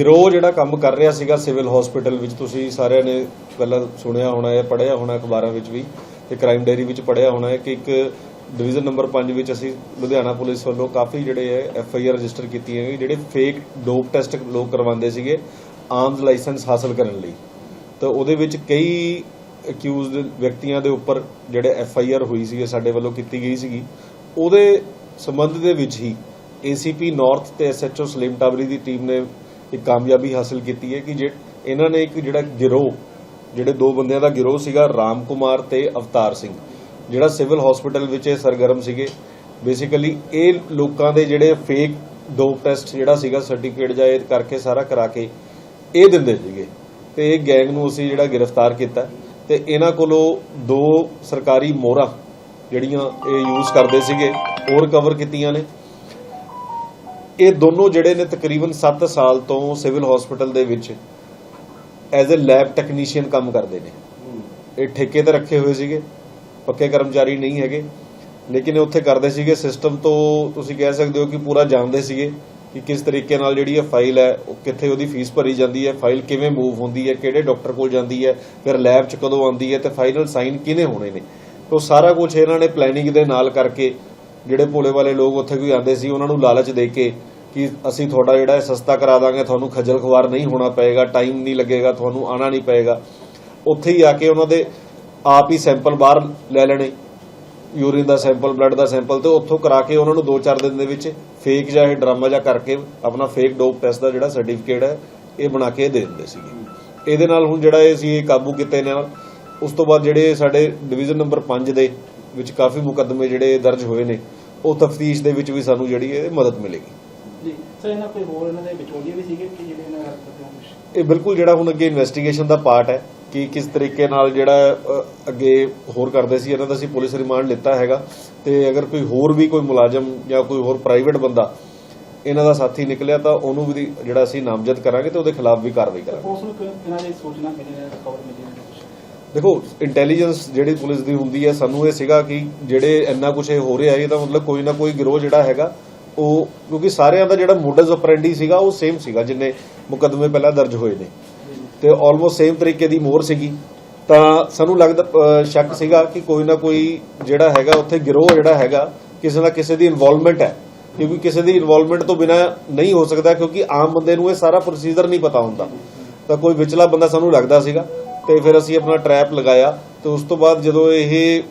ਗਿਰੋਹ ਜਿਹੜਾ ਕੰਮ ਕਰ ਰਿਹਾ ਸੀਗਾ ਸਿਵਲ ਹਸਪੀਟਲ ਵਿੱਚ, ਤੁਸੀਂ ਸਾਰਿਆਂ ਨੇ ਪਹਿਲਾਂ ਸੁਣਿਆ ਹੋਣਾ ਹੈ, ਪੜ੍ਹਿਆ ਹੋਣਾ ਅਖਬਾਰਾਂ ਵਿੱਚ ਵੀ ਤੇ ਕ੍ਰਾਈਮ ਡਾਇਰੀ ਵਿੱਚ ਪੜ੍ਹਿਆ ਹੋਣਾ ਹੈ ਕਿ ਇੱਕ ਡਿਵੀਜ਼ਨ ਨੰਬਰ 5 ਵਿੱਚ ਅਸੀਂ ਲੁਧਿਆਣਾ ਪੁਲਿਸ ਵੱਲੋਂ ਕਾਫੀ ਜਿਹੜੇ ਹੈ ਐਫ ਆਈ ਆਰ ਰਜਿਸਟਰ ਕੀਤੀਆਂ ਗਈਆਂ, ਜਿਹੜੇ ਫੇਕ ਡੋਪ ਟੈਸਟ ਲੋਕ ਕਰਵਾਉਂਦੇ ਸੀਗੇ ਆਰਮਸ ਲਾਇਸੈਂਸ ਹਾਸਲ ਕਰਨ ਲਈ। ਤਾਂ ਉਹਦੇ ਵਿੱਚ ਕਈ ਅਕਿਊਜ਼ਡ ਵਿਅਕਤੀਆਂ ਦੇ ਉੱਪਰ ਜਿਹੜੇ ਐਫ ਆਈ ਆਰ ਹੋਈ ਸੀ ਸਾਡੇ ਵੱਲੋਂ ਕੀਤੀ ਗਈ ਸੀਗੀ, ਉਹਦੇ ਸੰਬੰਧ ਦੇ ਵਿੱਚ ਹੀ ਏਸੀਪੀ ਨਾਰਥ ਤੇ ਐਸਐਚਓ ਸਲੀਮ ਟਾਵਰੀ ਦੀ ਟੀਮ ਨੇ ਇੱਕ ਕਾਮਯਾਬੀ ਹਾਸਲ ਕੀਤੀ ਹੈ ਕਿ ਜੇ ਇਹਨਾਂ ਨੇ ਇੱਕ ਜਿਹੜਾ ਗਿਰੋਹ, ਜਿਹੜੇ ਦੋ ਬੰਦਿਆਂ ਦਾ ਗਿਰੋਹ ਸੀਗਾ, ਰਾਮ ਕੁਮਾਰ ਤੇ ਅਵਤਾਰ ਸਿੰਘ, ਜਿਹੜਾ ਸਿਵਲ ਹਸਪੀਟਲ ਵਿੱਚ ਇਹ ਸਰਗਰਮ ਸੀਗੇ। ਬੇਸਿਕਲੀ ਇਹ ਲੋਕਾਂ ਦੇ ਜਿਹੜੇ ਫੇਕ ਡੋਪ ਟੈਸਟ ਜਿਹੜਾ ਸੀਗਾ ਸਰਟੀਫਿਕੇਟ ਜਾਂ ਇਹ ਕਰਕੇ ਸਾਰਾ ਕਰਾ ਕੇ ਇਹ ਦਿੰਦੇ ਸੀਗੇ। ਤੇ ਇਹ ਗੈਂਗ ਨੂੰ ਅਸੀਂ ਜਿਹੜਾ ਗ੍ਰਿਫਤਾਰ ਕੀਤਾ। ਤੇ ਇਹਨਾਂ ਕੋਲੋਂ ਦੋ ਸਰਕਾਰੀ ਮੋਹਰਾਂ ਜਿਹੜੀਆਂ ਇਹ ਯੂਜ਼ ਕਰਦੇ ਸੀਗੇ ਉਹ ਰਿਕਵਰ ਕੀਤੀਆਂ ਨੇ। ਇਹ ਦੋਨੋਂ ਜਿਹੜੇ ਨੇ ਤਕਰੀਬਨ 7 ਸਾਲ ਤੋਂ ਸਿਵਲ ਹਸਪੀਟਲ ਦੇ ਵਿੱਚ ਐਜ਼ ਅ ਲੈਬ ਟੈਕਨੀਸ਼ੀਅਨ ਕੰਮ ਕਰਦੇ ਨੇ। ਇਹ ਠੇਕੇ ਤੇ ਰੱਖੇ ਹੋਏ ਸੀਗੇ, ਪੱਕੇ ਕਰਮਚਾਰੀ ਨਹੀਂ ਹੈਗੇ, ਲੇਕਿਨ ਇਹ ਉੱਥੇ ਕਰਦੇ ਸੀਗੇ। ਸਿਸਟਮ ਤੋਂ ਤੁਸੀਂ ਕਹਿ ਸਕਦੇ ਹੋ ਕਿ ਪੂਰਾ ਜਾਣਦੇ ਸੀਗੇ ਕਿ ਕਿਸ ਤਰੀਕੇ ਨਾਲ ਜਿਹੜੀ ਇਹ ਫਾਈਲ ਹੈ, ਉਹ ਕਿੱਥੇ ਉਹਦੀ ਫੀਸ ਭਰੀ ਜਾਂਦੀ ਹੈ ਫਾਈਲ ਕਿਵੇਂ ਮੂਵ ਹੁੰਦੀ ਹੈ, ਕਿਹੜੇ ਡਾਕਟਰ ਕੋਲ ਜਾਂਦੀ ਹੈ, ਫਿਰ ਲੈਬ 'ਚ ਕਦੋਂ ਆਉਂਦੀ ਹੈ ਤੇ ਫਾਈਨਲ ਸਾਈਨ ਕਿਹਨੇ ਹੋਣੇ ਨੇ। ਉਹ ਸਾਰਾ ਕੁਝ ਇਹਨਾਂ ਨੇ ਪਲੈਨਿੰਗ ਦੇ ਨਾਲ ਕਰਕੇ ਜਿਹੜੇ ਭੋਲੇ ਵਾਲੇ ਲੋਕ ਉੱਥੇ ਕੋਈ ਆਉਂਦੇ ਸੀ, ਉਹਨਾਂ ਨੂੰ ਲਾਲਚ ਦੇ ਕੇ ਕਿ ਅਸੀਂ ਤੁਹਾਡਾ ਜਿਹੜਾ ਹੈ ਸਸਤਾ ਕਰਾ ਦਾਂਗੇ, ਤੁਹਾਨੂੰ ਖੱਜਲ ਖੁਆਰ ਨਹੀਂ ਹੋਣਾ ਪਏਗਾ ਟਾਈਮ ਨਹੀਂ ਲੱਗੇਗਾ, ਤੁਹਾਨੂੰ ਆਣਾ ਨਹੀਂ ਪਏਗਾ। ਉੱਥੇ ਹੀ ਆ ਕੇ ਉਹਨਾਂ ਦੇ ਆਪ ਹੀ ਸੈਂਪਲ ਬਾਹਰ ਲੈ ਲੈਣੇ। ਯੂਰਿਨ ਦਾ ਸੈਂਪਲ, ਬਲੱਡ ਦਾ ਸੈਂਪਲ ਤੇ ਉੱਥੋਂ ਕਰਾ ਕੇ ਉਹਨਾਂ ਨੂੰ 2-4 ਦਿਨ ਦੇ ਵਿੱਚ ਫੇਕ ਜਾਂ ਇਹ ਡਰਾਮਾ ਜਾਂ ਕਰਕੇ ਆਪਣਾ ਫੇਕ ਡੋਪ ਟੈਸਟ ਦਾ ਜਿਹੜਾ ਸਰਟੀਫਿਕੇਟ ਹੈ, ਇਹ ਬਣਾ ਕੇ ਦੇ ਦਿੰਦੇ ਸੀਗੇ। ਇਹਦੇ ਨਾਲ ਹੁਣ ਜਿਹੜਾ ਇਹ ਸੀ, ਇਹ ਕਾਬੂ ਕੀਤੇ ਨੇ। ਨਾਲ ਉਸ ਤੋਂ ਬਾਅਦ ਜਿਹੜੇ ਸਾਡੇ ਡਿਵੀਜ਼ਨ ਨੰਬਰ 5 ਦੇ ਵਿੱਚ ਕਾਫੀ ਮੁਕੱਦਮੇ ਜਿਹੜੇ ਦਰਜ ਹੋਏ ਨੇ ਉਹ ਤਫਤੀਸ਼ ਦੇ ਵਿੱਚ ਵੀ ਸਾਨੂੰ ਜਿਹੜੀ ਇਹ ਮਦਦ ਮਿਲੇਗੀ ਜੀ ਸਰ ਇਹਨਾਂ ਕੋਈ ਹੋਰ ਇਹਨਾਂ ਦੇ ਵਿਚੋਲੀਏ ਵੀ ਸੀਗੇ ਕਿ ਜਿਹੜੇ ਇਹਨਾਂ ਨਾਲ? ਇਹ ਬਿਲਕੁਲ ਜਿਹੜਾ ਹੁਣ ਅੱਗੇ ਇਨਵੈਸਟੀਗੇਸ਼ਨ ਦਾ ਪਾਰਟ ਹੈ ਕਿ ਕਿਸ ਤਰੀਕੇ ਨਾਲ ਜਿਹੜਾ ਅੱਗੇ ਹੋਰ ਕਰਦੇ ਸੀ ਇਹਨਾਂ ਦਾ ਅਸੀਂ ਪੁਲਿਸ ਰਿਮਾਂਡ ਲਿੱਤਾ ਹੈਗਾ ਤੇ ਅਗਰ ਕੋਈ ਹੋਰ ਵੀ ਕੋਈ ਮੁਲਾਜ਼ਮ ਜਾਂ ਕੋਈ ਹੋਰ ਪ੍ਰਾਈਵੇਟ ਬੰਦਾ ਇਹਨਾਂ ਦਾ ਸਾਥੀ ਨਿਕਲਿਆ ਤਾਂ ਉਹਨੂੰ ਵੀ ਜਿਹੜਾ ਅਸੀਂ ਨਾਮਜ਼ਦ ਕਰਾਂਗੇ ਤੇ ਉਹਦੇ ਖਿਲਾਫ ਵੀ ਕਾਰਵਾਈ ਕਰਾਂਗੇ ਪੁਲਿਸ ਨੂੰ ਇਹਨਾਂ ਦੀ ਸੂਚਨਾ ਮਿਲੀ ਹੈ ਖਬਰ ਮਿਲੀ ਹੈ? ਦੇਖੋ ਇੰਟੈਲੀਜੈਂਸ ਜਿਹੜੀ ਪੁਲਿਸ ਦੀ ਹੁੰਦੀ ਹੈ, ਸਾਨੂੰ ਇਹ ਸੀਗਾ ਕਿ ਜਿਹੜੇ ਇੰਨਾ ਕੁਝ ਇਹ ਹੋ ਰਿਹਾ ਹੈ ਇਹਦਾ ਮਤਲਬ ਕੋਈ ਨਾ ਕੋਈ ਗਿਰੋਹ ਜਿਹੜਾ ਹੈਗਾ, ਉਹ ਕਿਉਂਕਿ ਸਾਰਿਆਂ ਦਾ ਜਿਹੜਾ ਮੋਡਸ ਆਪਰੈਂਡੀ ਸੀਗਾ, ਉਹ ਸੇਮ ਸੀਗਾ, ਜਿੰਨੇ ਮੁਕੱਦਮੇ ਪਹਿਲਾਂ ਦਰਜ ਹੋਏ ਨੇ। ਤੇ ਆਲਮੋਸਟ ਸੇਮ ਤਰੀਕੇ ਦੀ ਮੋਹਰ ਸੀਗੀ। ਤਾਂ ਸਾਨੂੰ ਲੱਗਦਾ ਸ਼ੱਕ ਸੀਗਾ ਕਿ ਕੋਈ ਨਾ ਕੋਈ ਜਿਹੜਾ ਹੈਗਾ, ਉੱਥੇ ਗਿਰੋਹ ਜਿਹੜਾ ਹੈਗਾ, ਕਿਸੇ ਨਾ ਕਿਸੇ ਦੀ ਇਨਵੋਲਵਮੈਂਟ ਹੈ। ਕਿਉਂਕਿ ਕਿਸੇ ਦੀ ਇਨਵੋਲਵਮੈਂਟ ਤੋਂ ਬਿਨਾ ਨਹੀਂ ਹੋ ਸਕਦਾ, ਕਿਉਂਕਿ ਆਮ ਬੰਦੇ ਨੂੰ ਇਹ ਸਾਰਾ ਪ੍ਰੋਸੀਜਰ ਨਹੀਂ ਪਤਾ ਹੁੰਦਾ। ਤਾਂ ਕੋਈ ਵਿਚਲਾ ਬੰਦਾ ਸਾਨੂੰ ਲੱਗਦਾ ਸੀਗਾ। ਤੇ ਫਿਰ ਅਸੀਂ ਆਪਣਾ ਟਰੈਪ ਲਗਾਇਆ ਤੇ ਉਸ ਤੋਂ ਬਾਅਦ ਜਦੋਂ ਇਹ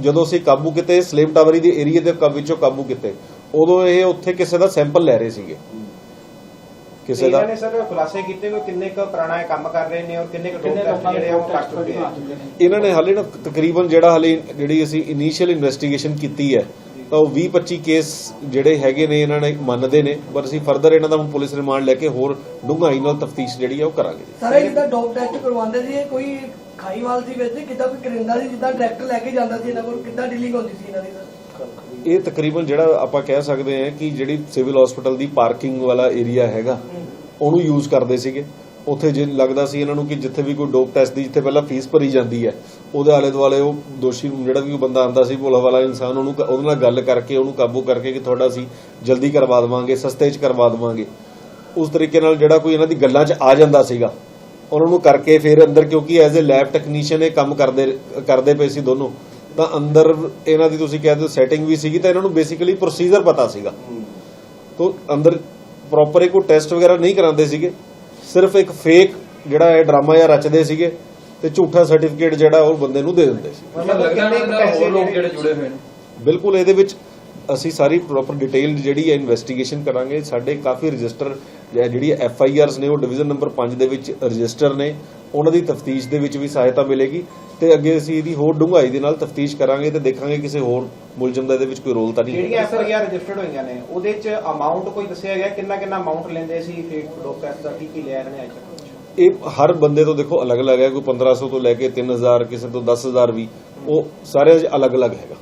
ਜਦੋਂ ਅਸੀਂ ਕਾਬੂ ਕੀਤੇ ਸਲੇਮ ਟਾਵਰੀ ਦੇ ਏਰੀਆ ਦੇ ਵਿੱਚੋਂ ਕਾਬੂ ਕੀਤੇ ਉਦੋਂ ਇਹ ਉੱਥੇ ਕਿਸੇ ਦਾ ਸੈਂਪਲ ਲੈ ਰਹੇ ਸੀਗੇ। ਕਿਸੇ ਦਾ ਇਹਨਾਂ ਨੇ ਸਰ ਖੁਲਾਸੇ ਕੀਤੇ ਵੀ ਕਿੰਨੇ ਕੁ ਪੁਰਾਣਾ ਕੰਮ ਕਰ ਰਹੇ ਨੇ ਔਰ ਕਿੰਨੇ ਕੁ ਲੋਕਾਂ ਜਿਹੜੇ ਆ ਉਹ ਕਰ ਚੁੱਕੇ ਆ ਇਹਨਾਂ ਨੇ ਹਾਲੇ ਨਾ ਤਕਰੀਬਨ ਜਿਹੜਾ ਹਾਲੇ ਜਿਹੜੀ ਅਸੀਂ ਇਨੀਸ਼ੀਅਲ ਇਨਵੈਸਟੀਗੇਸ਼ਨ ਕੀਤੀ ਹੈ ਤਾਂ ਉਹ 20 25 ਕੇਸ ਜਿਹੜੇ ਹੈਗੇ ਨੇ ਇਹਨਾਂ ਨੇ ਮੰਨਦੇ ਨੇ ਪਰ ਅਸੀਂ ਫਰਦਰ ਇਹਨਾਂ ਦਾ ਹੁਣ ਪੁਲਿਸ ਰਿਮਾਂਡ ਲੈ ਕੇ ਹੋਰ ਡੂੰਘਾਈ ਨਾਲ ਤਫਤੀਸ਼ ਜਿਹੜੀ ਹੈ ਉਹ ਕਰਾਂਗੇ ਸਾਰੇ ਜਿੱਦਾਂ ਡੋਪ ਟੈਸਟ ਕਰਵਾਉਂਦੇ ਸੀ ਇਹ ਕੋਈ ਖਾਈਵਾਲ ਸੀ ਵਿੱਚ ਕਿੱਦਾਂ ਕੋਈ ਕਰਿੰਦਾ ਸੀ ਜਿੱਦਾਂ ਡਾਇਰੈਕਟ ਲੈ ਕੇ ਜਾਂਦਾ ਸੀ ਇਹਨਾਂ ਕੋਲ ਕਿੱਦਾਂ ਡੀਲਿੰਗ ਹੁੰਦੀ ਸੀ ਇਹਨਾਂ ਦੀ ਇਹ ਤਕਰੀਬਨ ਜਿਹੜਾ ਆਪਾਂ ਕਹਿ ਸਕਦੇ ਹਾਂ ਕਿ ਜਿਹੜੀ ਸਿਵਲ ਹਸਪੀਟਲ ਦੀ ਪਾਰਕਿੰਗ ਵਾਲਾ ਏਰੀਆ ਹੈਗਾ ਉਹਨੂੰ ਯੂਜ਼ ਕਰਦੇ ਸੀਗੇ। ਉੱਥੇ ਜੇ ਲੱਗਦਾ ਸੀ ਇਹਨਾਂ ਨੂੰ ਕਿ ਜਿੱਥੇ ਵੀ ਕੋਈ ਡੋਪ ਟੈਸਟ ਦੀ ਜਿੱਥੇ ਪਹਿਲਾਂ ਫੀਸ ਭਰੀ ਜਾਂਦੀ ਹੈ ਉਹਦੇ ਆਲੇ ਦੁਆਲੇ ਉਹ ਦੋਸ਼ੀ ਜਿਹੜਾ ਵੀ ਬੰਦਾ ਆਂਦਾ ਸੀ ਭੋਲਾ ਵਾਲਾ ਇਨਸਾਨ ਉਹਨੂੰ ਉਹਦੇ ਨਾਲ ਗੱਲ ਕਰਕੇ ਉਹਨੂੰ ਕਾਬੂ ਕਰਕੇ ਕਿ ਤੁਹਾਡਾ ਅਸੀਂ ਜਲਦੀ ਕਰਵਾ ਦੇਵਾਂਗੇ ਸਸਤੇ 'ਚ ਕਰਵਾ ਦੇਵਾਂਗੇ। ਉਸ ਤਰੀਕੇ ਨਾਲ ਜਿਹੜਾ ਕੋਈ ਇਹਨਾਂ ਦੀ ਗੱਲਾਂ 'ਚ ਆ ਜਾਂਦਾ ਸੀਗਾ ਉਹਨਾਂ ਨੂੰ ਕਰਕੇ ਫਿਰ ਅੰਦਰ ਕਿਉਂਕਿ ਐਜ਼ ਅ ਲੈਬ ਟੈਕਨੀਸ਼ੀਅਨ ਇਹ ਕੰਮ ਕਰਦੇ ਕਰਦੇ ਪਏ ਸੀ ਦੋਨੋਂ ਤਾਂ ਅੰਦਰ ਇਹਨਾਂ ਦੀ ਤੁਸੀਂ ਕਹਿ ਦਿਓ ਸੈਟਿੰਗ ਵੀ ਸੀਗੀ ਤਾਂ ਇਹਨਾਂ ਨੂੰ ਬੇਸਿਕਲੀ ਪ੍ਰੋਸੀਜਰ ਪਤਾ ਸੀਗਾ। ਤੋਂ ਅੰਦਰ ਪ੍ਰੋਪਰ ਇਹ ਕੋਈ ਟੈਸਟ ਵਗੈਰਾ ਨਹੀਂ ਕਰਾਉਂਦੇ ਸੀਗੇ ਸਿਰਫ ਇੱਕ ਫੇਕ ਜਿਹੜਾ ਇਹ ਡਰਾਮਾ ਜਾਂ ਰਚਦੇ ਸੀਗੇ ਤੇ ਝੂਠਾ ਸਰਟੀਫਿਕੇਟ ਜਿਹੜਾ ਉਹ ਬੰਦੇ ਨੂੰ ਦੇ ਦਿੰਦੇ ਸੀ। ਮਤਲਬ ਕਿੰਨੇ ਕੁ ਪੈਸੇ ਜਿਹੜੇ ਜੁੜੇ ਹੋਏ ਨੇ। ਬਿਲਕੁਲ ਇਹਦੇ ਵਿੱਚ ਅਸੀਂ ਸਾਰੀ ਪ੍ਰੋਪਰ ਡਿਟੇਲ ਜਿਹੜੀ ਹੈ ਇਨਵੈਸਟੀਗੇਸ਼ਨ ਕਰਾਂਗੇ। ਸਾਡੇ ਕਾਫੀ ਰਜਿਸਟਰ ਜਿਹੜੀ ਐਫ ਆਈ ਆਰਸ ਨੇ ਉਹ ਡਿਵੀਜ਼ਨ ਨੰਬਰ 5 ਦੇ ਵਿੱਚ ਰਜਿਸਟਰ ਨੇ। ਉਹਨਾਂ ਦੀ ਤਫਤੀਸ਼ ਦੇ ਵਿੱਚ ਵੀ ਸਹਾਇਤਾ ਮਿਲੇਗੀ। ਤੇ ਅੱਗੇ ਅਸੀਂ ਇਹਦੀ ਹੋਰ ਡੂੰਘਾਈ ਦੇ ਨਾਲ ਤਫਤੀਸ਼ ਕਰਾਂਗੇ ਤੇ ਦੇਖਾਂਗੇ ਕਿਸੇ ਹੋਰ ਮੁਲਜ਼ਮ ਦਾ ਇਹਦੇ ਵਿੱਚ ਕੋਈ ਰੋਲ ਤਾਂ ਨਹੀਂ ਜਿਹੜੀਆਂ ਹੈ ਐਫ ਆਈ ਆਰ ਰਜਿਸਟਰਡ ਹੋਈਆਂ ਨੇ ਉਹਦੇ ਚ ਅਮਾਉਂਟ ਕੋਈ ਦੱਸਿਆ ਗਿਆ? ਕਿੰਨਾ ਕਿੰਨਾ ਅਮਾਉਂਟ ਲੈਂਦੇ ਸੀ ਫੇਕ ਡੋਪ ਟੈਸਟ ਦਾ ਕੀ ਕੀ ਲਿਆ ਇਹਨਾਂ ਨੇ ਅੱਜ ਤੱਕ? ਇਹ ਹਰ ਬੰਦੇ ਤੋਂ ਦੇਖੋ ਅਲੱਗ-ਅਲੱਗ ਹੈ ਕੋਈ 1500 ਤੋਂ ਲੈ ਕੇ 3000 ਕਿਸੇ ਤੋਂ 10000 ਵੀ ਉਹ ਸਾਰੇ ਅਲੱਗ-ਅਲੱਗ ਹੈਗਾ।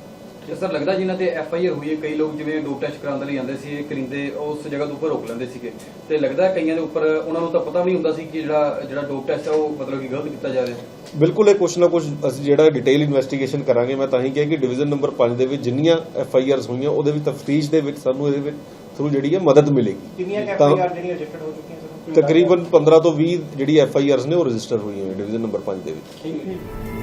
ਤੇ ਸਰ ਲੱਗਦਾ ਜਿਨ੍ਹਾਂ ਤੇ ਐਫ ਆਈ ਆਰ ਹੋਈ ਹੈ ਕਈ ਲੋਕ ਜਿਵੇਂ ਡੋਪ ਟੈਸਟ ਕਰਾਉਣ ਦੇ ਲਈ ਆਉਂਦੇ ਸੀ ਇਹ ਕਰਿੰਦੇ ਉਸ ਜਗ੍ਹਾ ਦੇ ਉੱਪਰ ਰੋਕ ਲੈਂਦੇ ਸੀਗੇ। ਤੇ ਲੱਗਦਾ ਕਈਆਂ ਦੇ ਉੱਪਰ ਉਹਨਾਂ ਨੂੰ ਤਾਂ ਪਤਾ ਵੀ ਨਹੀਂ ਹੁੰਦਾ ਸੀ ਕਿ ਜਿਹੜਾ ਜਿਹੜਾ ਡੋਪ ਟੈਸਟ ਹੈ ਉਹ ਮਤਲਬ ਕਿ ਗਲਤ ਕੀਤਾ ਜਾ ਰਿਹਾ। ਬਿਲਕੁਲ ਇਹ ਕੁਛ ਨਾ ਕੁਛ ਅਸੀਂ ਜਿਹੜਾ ਡਿਟੇਲ ਇਨਵੈਸਟੀਗੇਸ਼ਨ ਕਰਾਂਗੇ। ਮੈਂ ਤਾਂ ਹੀ ਕਿਹਾ ਕਿ ਡਿਵੀਜ਼ਨ ਨੰਬਰ 5 ਦੇ ਵਿੱਚ ਜਿੰਨੀਆਂ ਐਫ ਆਈ ਆਰਸ ਹੋਈਆਂ ਉਹਦੇ ਵਿੱਚ ਤਫਤੀਸ਼ ਦੇ ਵਿੱਚ ਸਾਨੂੰ ਇਹਦੇ ਵਿੱਚ ਥਰੂ ਜਿਹੜੀ ਹੈ ਮਦਦ ਮਿਲੇਗੀ। ਕਿੰਨੀਆਂ ਐਫ ਤਾਂ ਆਈ ਆਰ ਜਿਹੜੀਆਂ ਰਜਿਸਟਰਡ ਹੋ ਚੁੱਕੀਆਂ ਸਰ? ਤਕਰੀਬਨ 15 ਤੋਂ 20 ਜਿਹੜੀ ਐਫ ਆਈ ਆਰਸ ਨੇ ਉਹ ਰਜਿਸਟਰ ਹੋਈਆਂ ਨੇ ਡਿਵੀਜ਼ਨ ਨੰਬਰ 5 ਦੇ ਵਿੱਚ। ਠੀਕ ਹੈ।